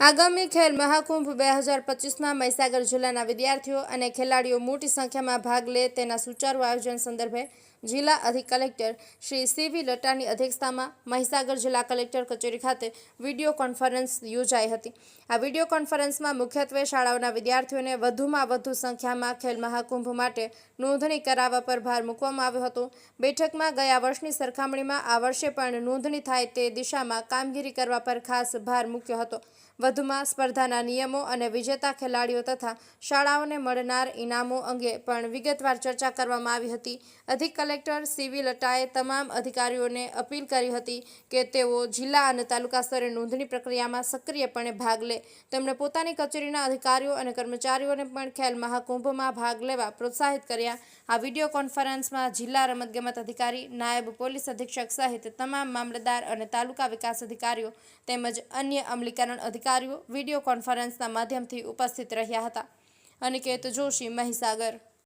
ખેલ મહાકુંભ બે હજાર પચીસમાં મહીસાગર જિલ્લાના વિદ્યાર્થીઓ અને ખેલાડીઓ મોટી સંખ્યામાં ભાગ લે તેના સુચારુ આયોજન સંદર્ભે જિલ્લા અધિક કલેક્ટર શ્રી સીવી લટાની અધ્યક્ષતામાં મહીસાગર જિલ્લા કલેક્ટર કચેરી ખાતે વીડિયો કોન્ફરન્સ યોજાઈ હતી. આ વીડિયો કોન્ફરન્સમાં મુખ્યત્વે શાળાઓના વિદ્યાર્થીઓને વધુમાં વધુ સંખ્યામાં ખેલ મહાકુંભ માટે નોંધણી કરાવવા પર ભાર મૂકવામાં આવ્યો હતો. બેઠકમાં ગયા વર્ષની સરખામણીમાં આ વર્ષે પણ નોંધણી થાય તે દિશામાં કામગીરી કરવા પર ખાસ ભાર મૂક્યો હતો. વધુમાં સ્પર્ધાના નિયમો અને વિજેતા ખેલાડીઓ તથા શાળાઓને મળનાર ઇનામો અંગે પણ વિગતવાર ચર્ચા કરવામાં આવી હતી. અધિક કલેક્ટર સીવી લટાએ તમામ અધિકારીઓને અપીલ કરી હતી કે તેઓ જિલ્લા અને તાલુકા સ્તરે નોંધણી પ્રક્રિયામાં સક્રિયપણે ભાગ લે. તેમણે પોતાની કચેરીના અધિકારીઓ અને કર્મચારીઓને પણ ખેલ મહાકુંભમાં ભાગ લેવા પ્રોત્સાહિત કર્યા. આ વીડિયો કોન્ફરન્સમાં જિલ્લા રમતગમત અધિકારી, નાયબ પોલીસ અધિક્ષક સહિત તમામ મામલતદાર અને તાલુકા વિકાસ અધિકારીઓ તેમજ અન્ય અમલીકરણ અધિકારીઓ વીડિયો કોન્ફરન્સના માધ્યમથી ઉપસ્થિત રહ્યા હતા. અનિકેત જોશી મહીસાગર.